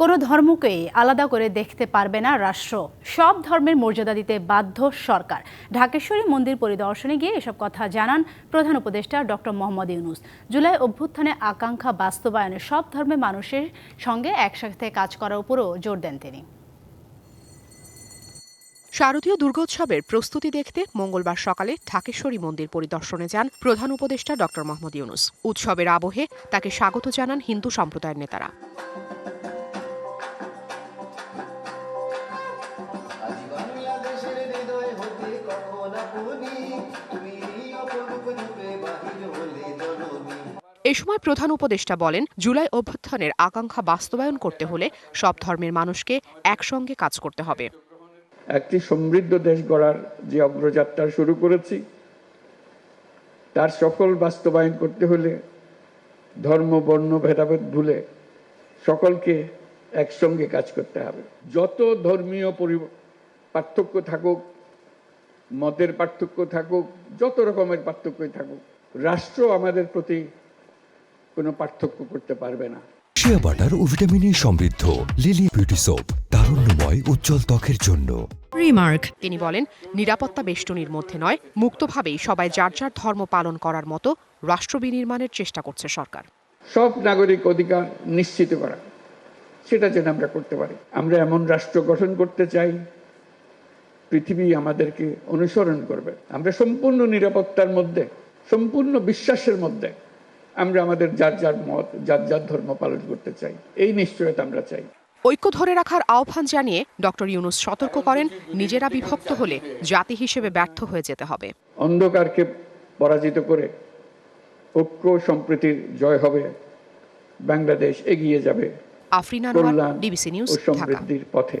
কোনো ধর্মকেই আলাদা করে দেখতে পারবে না রাষ্ট্র। সব ধর্মের মর্যাদা দিতে বাধ্য সরকার। ঢাকেশ্বরী মন্দির পরিদর্শনে গিয়ে এসব কথা জানান প্রধান উপদেষ্টা ডক্টর মোহাম্মদ ইউনুস। জুলাই অভ্যুত্থানে আকাঙ্ক্ষা বাস্তবায়নে সব ধর্মের মানুষের সঙ্গে একসাথে কাজ করার উপরও জোর দেন তিনি। শারদীয় দুর্গোৎসবের প্রস্তুতি দেখতে মঙ্গলবার সকালে ঢাকেশ্বরী মন্দির পরিদর্শনে যান প্রধান উপদেষ্টা ড মোহাম্মদ ইউনুস। উৎসবের আবহে তাকে স্বাগত জানান হিন্দু সম্প্রদায়ের নেতারা। এ সময় প্রধান উপদেষ্টা বলেন, জুলাই অভ্যুত্থানের আকাঙ্ক্ষা বাস্তবায়ন করতে হলে সব ধর্মের মানুষকে একসঙ্গে কাজ করতে হবে। একটি সমৃদ্ধ দেশ গড়ার যে অগ্রযাত্রা শুরু করেছি, তার সকল বাস্তবায়ন করতে হলে ধর্ম, বর্ণ, ভেদাভেদ ভুলে সকলকে একসঙ্গে কাজ করতে হবে। যত ধর্মীয় পরি- পার্থক্য থাকুক, মতের পার্থক্য থাকুক, যত রকমের পার্থক্যই থাকুক, রাষ্ট্র আমাদের প্রতি কোনো পার্থক্য করতে পারবে না। শিয়া বাটার ও ভিটামিনে সমৃদ্ধ লিলি বিউটি সোপ তারুণ্যময় উজ্জ্বল ত্বকের জন্য। রিমার্ক। তিনি বলেন নিরাপত্তা বেষ্টনীর মধ্যে নয় মুক্তভাবেই সবাই যার যার ধর্ম পালন করার মতো রাষ্ট্র বিনির্মাণের চেষ্টা করছে সরকার। সব নাগরিক অধিকার নিশ্চিত করা। সেটা যেন আমরা করতে পারি। আমরা এমন রাষ্ট্র গঠন করতে চাই পৃথিবী আমাদেরকে অনুসরণ করবে। আমরা সম্পূর্ণ নিরাপত্তার মধ্যে সম্পূর্ণ বিশ্বাসের মধ্যে আমরা আমাদের যার যার মত যার যার ধর্ম পালন করতে চাই। এই নিশ্চয়তা আমরা চাই। ঐক্য ধরে রাখার আহ্বান জানিয়ে ডক্টর ইউনুস সতর্ক করেন নিজেরা বিভক্ত হলে জাতি হিসেবে ব্যর্থ হয়ে যেতে হবে। অন্ধকারকে পরাজিত করে ঐক্য সম্প্রীতির জয় হবে। বাংলাদেশ এগিয়ে যাবে। Afrin Anwar DBC news Dhaka. পথে।